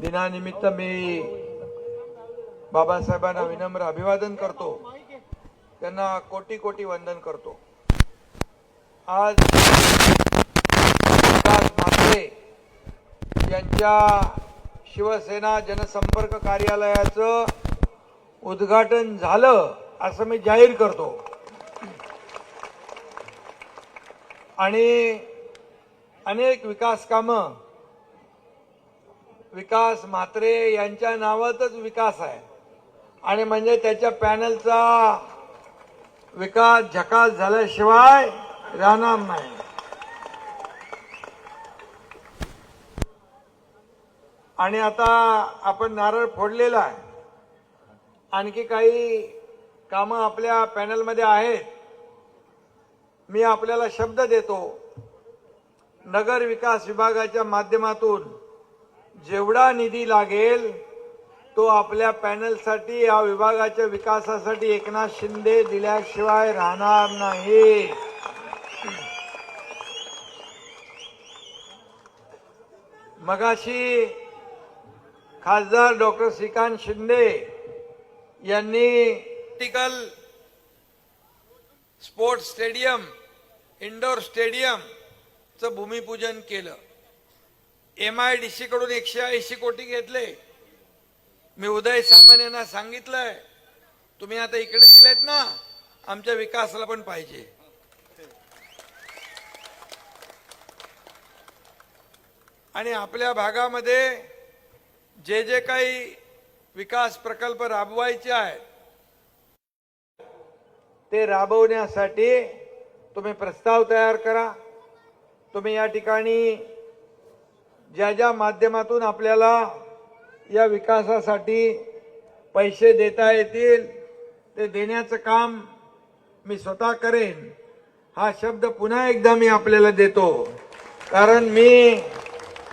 दिनानिमित्त मी बाबासाहेबांना विनम्र अभिवादन करतो. त्यांना कोटी कोटी वंदन करतो. आज म्हात्रे यांच्या शिवसेना जनसंपर्क कार्यालयाचं उद्घाटन झालं असं मी जाहीर करतो. आणि अनेक विकास कामं विकास म्हात्रे यांच्या नावातच विकास आहे. आणि म्हणजे त्याच्या पॅनलचा विकास झकास झाल्याशिवाय राहणार नाही. आणि आता आपण नारळ फोडलेला आहे. आणखी काही कामं आपल्या पॅनलमध्ये आहेत. मी आपल्याला शब्द देतो. नगर विकास विभागाच्या माध्यमातून जेवढा निधी लागेल तो आपल्या पॅनलसाठी या विभागाच्या विकासासाठी एकनाथ शिंदे दिल्याशिवाय राहणार नाही. मगाशी खासदार डॉक्टर श्रीकांत शिंदे यांनी टिकल स्पोर्ट्स स्टेडियम इंडोर स्टेडियमचं भूमिपूजन केलं. एम आय डी सी कडून एकशे ऐंशी कोटी घेतले. मी उदय सामंत यांना सांगितलंय तुम्ही आता इकडे दिलेत ना आमच्या विकासाला पण पाहिजे. आणि आपल्या भागामध्ये जे जे काही विकास प्रकल्प राबवायचे आहेत ते राबवण्यासाठी तुम्ही प्रस्ताव तयार करा. तुम्ही या ठिकाणी ज्या ज्या माध्यमातून आपल्याला या विकासासाठी पैसे देता येतील ते देण्याचं काम मी स्वतः करेन. हा शब्द पुन्हा एकदा मी आपल्याला देतो. कारण मी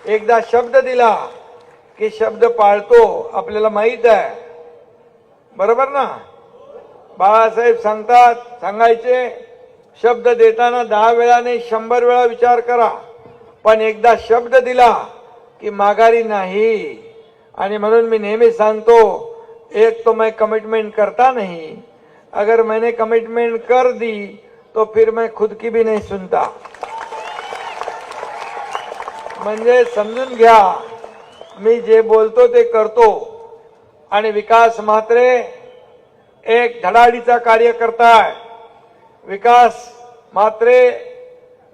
एकदा शब्द दिला की शब्द पाळतो आपल्याला माहीत आहे. बरोबर ना? बाळासाहेब सांगतात सांगायचे शब्द देताना दहा वेळाने शंभर वेळा विचार करा. पण एकदा शब्द दिला की माघारी नाही. आणि म्हणून मी नेहमी सांगतो एक तो मैं कमिटमेंट करता नहीं. अगर मैंने कमिटमेंट कर दी तो फिर मैं खुद की भी नहीं सुनता. म्हणजे समजून घ्या मी जे बोलतो ते करतो. आणि विकास मात्रे एक धडाडीचा कार्यकर्ता करताय. विकास मात्रे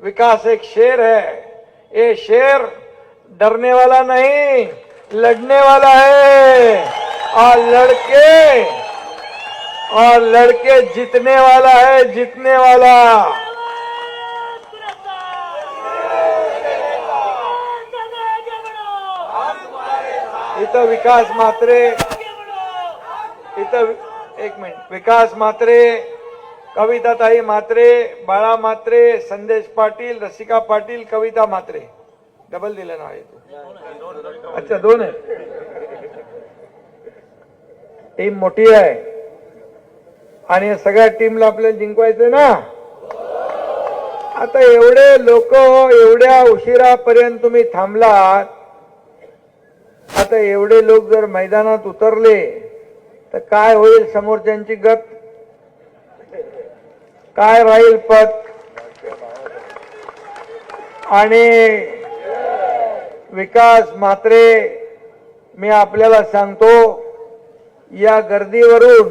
विकास एक शेर है. ये शेर डरने वाला नहीं लड़ने वाला है और लड़के और लड़के जीतने वाला है जीतने वाला इथं विकास मात्रे इथं एक मिनिट विकास मात्रे कविताताई मात्रे बाळा मात्रे संदेश पाटील रसिका पाटील कविता मात्रे. डबल दिलं नाव आहे अच्छा दोन आहे. टीम मोठी आहे. आणि सगळ्या टीमला आपल्याला जिंकवायचं ना? आता एवढे लोक एवढ्या उशिरापर्यंत तुम्ही थांबलात. आता एवढे लोक जर मैदानात उतरले तर काय होईल समोरच्यांची गत? काय राहील पत आणि विकास मात्रे मी आपल्याला सांगतो या गर्दीवरून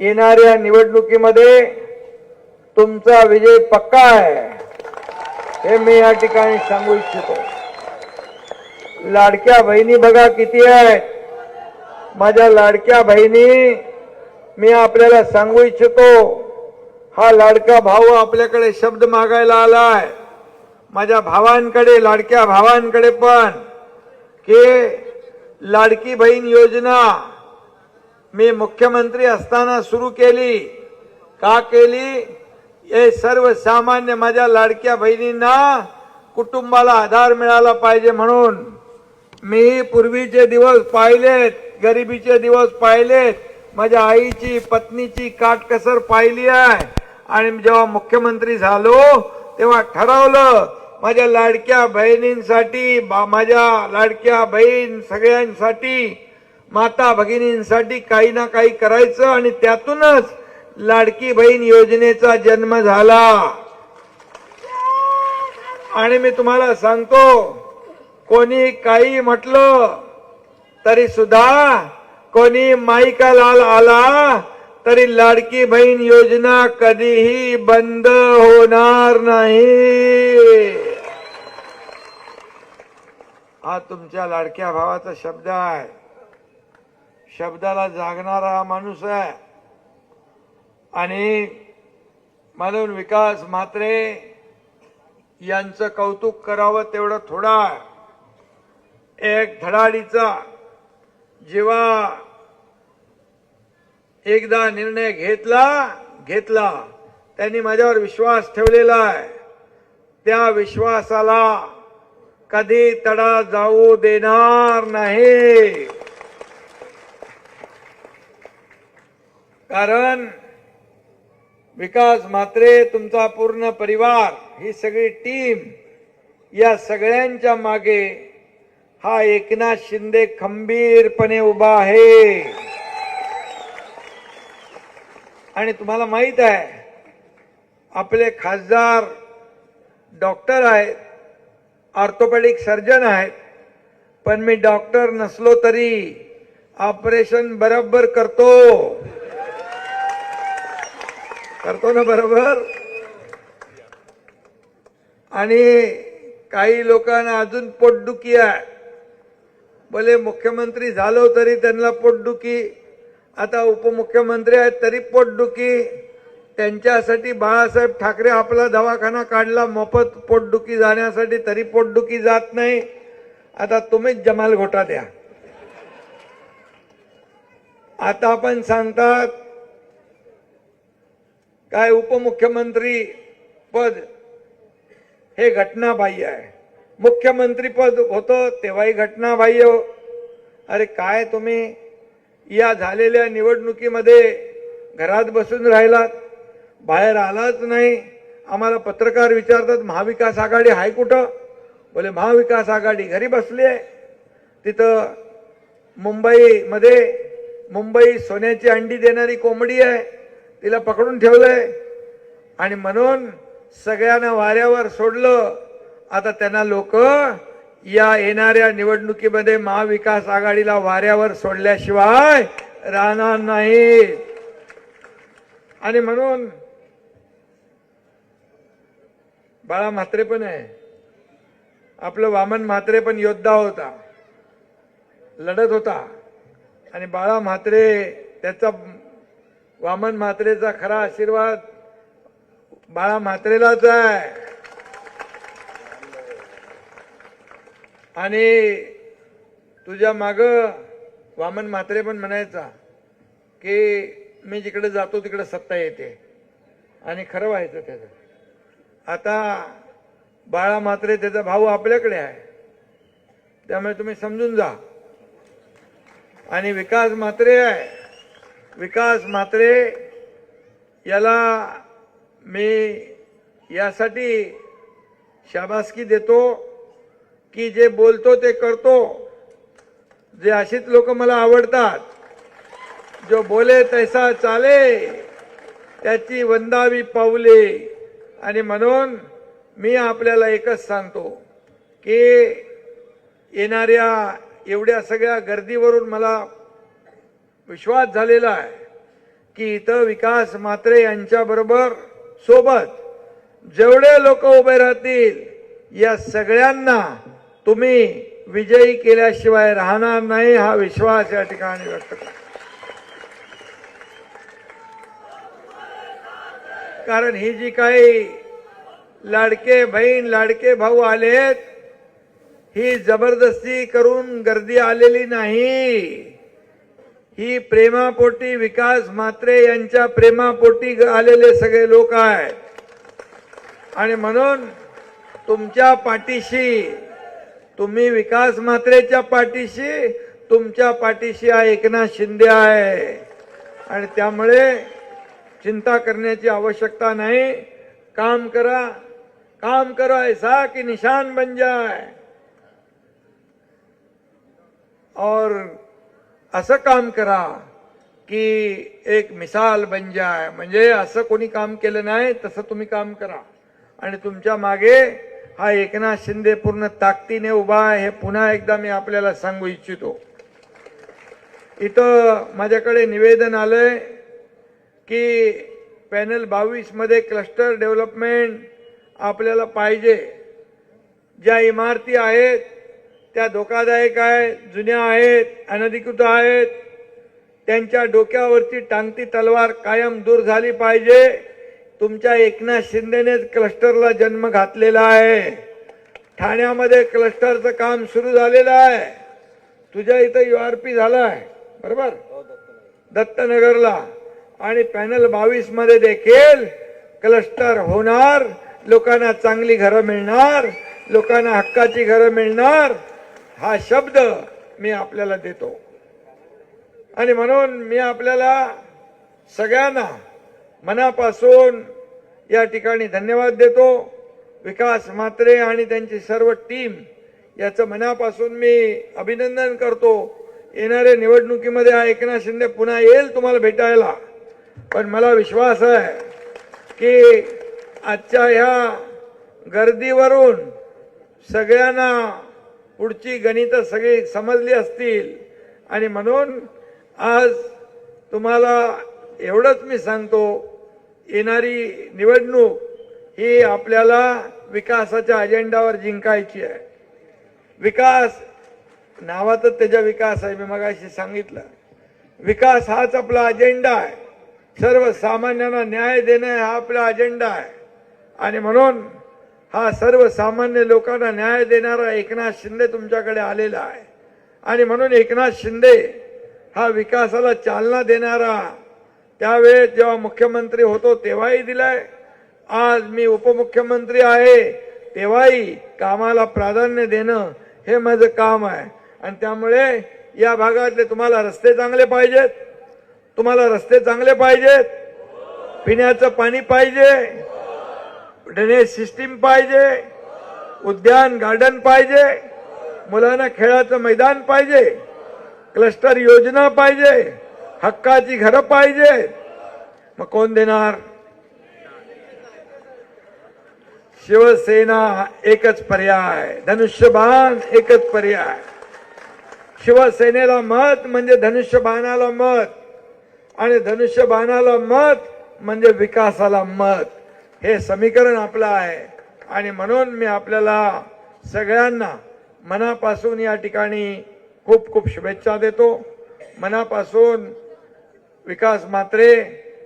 येणाऱ्या निवडणुकीमध्ये तुमचा विजय पक्का आहे. हे मी या ठिकाणी सांगू इच्छितो. लाडक्या बहिणी बघा किती आहेत. माझ्या लाडक्या बहिणी मी आपल्याला सांगू इच्छितो हा लाडका भाऊ आपल्याकडे शब्द मागायला आलाय. माझ्या भावांकडे लाडक्या भावांकडे पण. की लाडकी बहीण योजना. मी मुख्यमंत्री असताना सुरू केली. का केली? हे सर्वसामान्य माझ्या लाडक्या बहिणींना कुटुंबाला आधार मिळाला पाहिजे म्हणून. मी पूर्वीचे दिवस पाहिलेत गरिबीचे दिवस पाहिलेत. माझ्या आईची पत्नीची काटकसर पाहिली आहे. आणि जेव्हा मुख्यमंत्री झालो तेव्हा ठरवलं माझ्या लाडक्या बहिणींसाठी माझ्या लाडक्या बहीण सगळ्यांसाठी माता भगिनींसाठी काही ना काही करायचं आणि त्यातूनच लाडकी बहीण योजनेचा जन्म झाला. आणि मी तुम्हाला सांगतो कोणी काही म्हटलं तरी सुद्धा कोणी माईका लाल आला तरी लाडकी बहीण योजना कधीही बंद होणार नाही. हा तुमच्या लाडक्या भावाचा शब्द आहे. शब्दाला जागणारा हा माणूस आहे. आणि म्हणून विकास म्हात्रे यांचं कौतुक करावं तेवढं थोडा एक धडाडीचा जेव्हा एकदा निर्णय घेतला घेतला. त्यांनी माझ्यावर विश्वास ठेवलेला आहे. त्या विश्वासाला कधी तडा जाऊ देणार नाही. कारण विकास म्हात्रे तुमचा पूर्ण परिवार ही सगळी टीम या सगळ्यांच्या मागे हा एकनाथ शिंदे खंबीरपणे उभा आहे. आणि तुम्हाला माहीत आहे आपले खासदार डॉक्टर आहेत ऑर्थोपॅडिक सर्जन आहेत पण मी डॉक्टर नसलो तरी ऑपरेशन बरोबर करतो. करतो ना बरोबर? आणि काही लोकांना अजून पोटदुखी आहे. भले मुख्यमंत्री झालो तरी त्यांना पोटदुखी आता उपमुख्यमंत्री आहेत तरी पोटदुखी. त्यांच्यासाठी बाळासाहेब ठाकरे आपला दवाखाना काढला मोफत पोटदुखी जाण्यासाठी तरी पोटदुखी जात नाही. आता तुम्हीच जमाल घोटा द्या. आता आपण सांगतात काय उपमुख्यमंत्री पद हे घटनाबाह्य आहे. मुख्यमंत्री पद होतं तेव्हाही घटनाबाह्य. अरे काय तुम्ही? या झालेल्या निवडणुकीमध्ये घरात बसून राहिलात बाहेर आलाच नाही. आम्हाला पत्रकार विचारतात महाविकास आघाडी आहे कुठं? बोले महाविकास आघाडी घरी बसली आहे. तिथं मुंबईमध्ये मुंबई सोन्याची अंडी देणारी कोंबडी आहे. तिला पकडून ठेवलंय. आणि म्हणून सगळ्यांना वाऱ्यावर सोडलं. आता त्यांना लोक या येणाऱ्या निवडणुकीमध्ये महाविकास आघाडीला वाऱ्यावर सोडल्याशिवाय राहणार नाही. आणि म्हणून बाळा म्हात्रे पण आहे. आपलं वामन म्हात्रे पण योद्धा होता. लढत होता. आणि बाळा म्हात्रे त्याचा वामन म्हात्रेचा खरा आशीर्वाद बाळा म्हात्रेलाच आहे. आणि तुझ्या माग वामन म्हात्रे पण म्हणायचा की मी जिकडे जातो तिकडे सत्ता येते. आणि खरं व्हायचं त्याचं. आता बाळा म्हात्रे त्याचा भाऊ आपल्याकडे आहे. त्यामुळे तुम्ही समजून जा. आणि विकास म्हात्रे आहे. विकास म्हात्रे याला मी यासाठी शाबासकी देतो. की जे बोलतो ते करतो. जे अशीच लोक मला आवडतात. जो बोले तैसा चाले त्याची वंदावी पावले आणि म्हणून मी आपल्याला एकच सांगतो की येणाऱ्या एवढ्या सगळ्या गर्दीवरून मला विश्वास झालेला आहे की इथं विकास मात्रे यांच्याबरोबर सोबत जेवढे लोक उभे राहतील या सगळ्यांना तुम्ही विजयी केल्याशिवाय राहणार नाही हा विश्वास या ठिकाणी व्यक्त करा. कारण ही जी काही लाडके बहीण लाडके भाऊ आलेत ही जबरदस्ती करून गर्दी आलेली नाही. ही प्रेमापोटी विकास मात्रे यांच्या प्रेमापोटी आलेले सगळे लोक आहेत. आणि म्हणून तुमच्या पाठीशी तुम्ही विकास म्हात्रेच्या पाठीशी तुमच्या पाठीशी हा एकनाथ शिंदे आहे. आणि त्यामुळे चिंता करण्याची आवश्यकता नाही. काम करा. काम करो. ऐसा कि निशान बन जाए और असं काम करा की एक मिसाल बन जाय. म्हणजे असं कोणी काम केलं नाही तसं तुम्ही काम करा. आणि तुमच्या मागे हा एकनाथ शिंदे पूर्ण ताकदीने उभा आहे. हे पुन्हा एकदा मी आपल्याला सांगू इच्छितो. इथं माझ्याकडे निवेदन आलंय की पॅनल बावीसमध्ये क्लस्टर डेव्हलपमेंट आपल्याला पाहिजे. ज्या इमारती आहेत त्या धोकादायक आहेत जुन्या आहेत अनधिकृत आहेत त्यांच्या डोक्यावरची टांगती तलवार कायम दूर झाली पाहिजे. तुमच्या एकनाथ शिंदेनेच क्लस्टरला जन्म घातलेला आहे. ठाण्यामध्ये क्लस्टरचं काम सुरू झालेलं आहे. तुझ्या इथं यू आर युआरपी झालाय. बरोबर? दत्तनगरला. आणि पॅनल बावीसमध्ये देखील क्लस्टर होणार. लोकांना चांगली घरं मिळणार. लोकांना हक्काची घरं मिळणार. हा शब्द मी आपल्याला देतो. आणि म्हणून मी आपल्याला सगळ्यांना मनापासून या ठिकाणी धन्यवाद देतो. विकास म्हात्रे आणि त्यांची सर्व टीम याचं मनापासून मी अभिनंदन करतो. येणाऱ्या निवडणुकीमध्ये हा एकनाथ शिंदे पुन्हा येईल तुम्हाला भेटायला. पण मला विश्वास आहे की आजच्या ह्या गर्दीवरून सगळ्यांना पुढची गणितं सगळी समजली असतील. आणि म्हणून आज तुम्हाला एवढंच मी सांगतो. येणारी निवडणूक ही आपल्याला विकासाच्या अजेंडावर जिंकायची आहे. विकास नावातच त्याचा विकास आहे मी मगाशी सांगितलं. विकास हाच आपला अजेंडा आहे. सर्वसामान्यांना न्याय देणं हा आपला अजेंडा आहे. आणि म्हणून हा सर्वसामान्य लोकांना न्याय देणारा एकनाथ शिंदे तुमच्याकडे आलेला आहे. आणि म्हणून एकनाथ शिंदे हा विकासाला चालना देणारा त्यावेळेस जेव्हा मुख्यमंत्री होतो तेव्हाही दिलाय. आज मी उपमुख्यमंत्री आहे तेव्हाही कामाला प्राधान्य देणं हे माझं काम आहे. आणि त्यामुळे या भागातले तुम्हाला रस्ते चांगले पाहिजेत. तुम्हाला रस्ते चांगले पाहिजेत. पिण्याचं पाणी पाहिजे. ड्रेनेज सिस्टीम पाहिजे. उद्यान गार्डन पाहिजे. मुलांना खेळाचं मैदान पाहिजे. क्लस्टर योजना पाहिजे. हक्काची घरं पाहिजे. मग कोण देणार? शिवसेना एकच पर्याय धनुष्यबाण एकच पर्याय. शिवसेनेला मत म्हणजे धनुष्यबाणाला मत आणि धनुष्यबाणाला मत म्हणजे विकासाला मत. हे समीकरण आपलं आहे. आणि म्हणून मी आपल्याला सगळ्यांना मनापासून या ठिकाणी खूप खूप शुभेच्छा देतो. मनापासून विकास मात्रे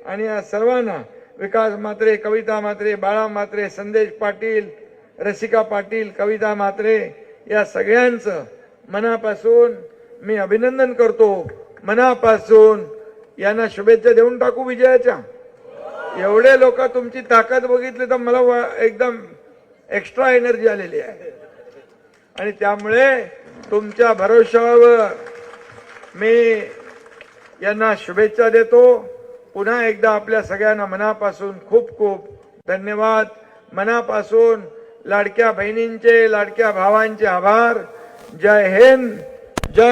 आणि या सर्वांना विकास मात्रे कविता मात्रे बाळा मात्रे संदेश पाटील रसिका पाटील कविता मात्रे या सगळ्यांचं मनापासून मी अभिनंदन करतो. मनापासून यांना शुभेच्छा देऊन टाकू विजयाच्या. एवढे लोक तुमची ताकद बघितली तर मला एकदम एक्स्ट्रा एनर्जी आलेली आहे. आणि त्यामुळे तुमच्या भरोशावर मी यांना शुभेच्छा देतो. पुन्हा एकदा आपल्या सगळ्यांना मनापासून खूप खूप धन्यवाद. मनापासून लाडक्या बहिणींचे लाडक्या भावांचे आभार. जय हिंद जय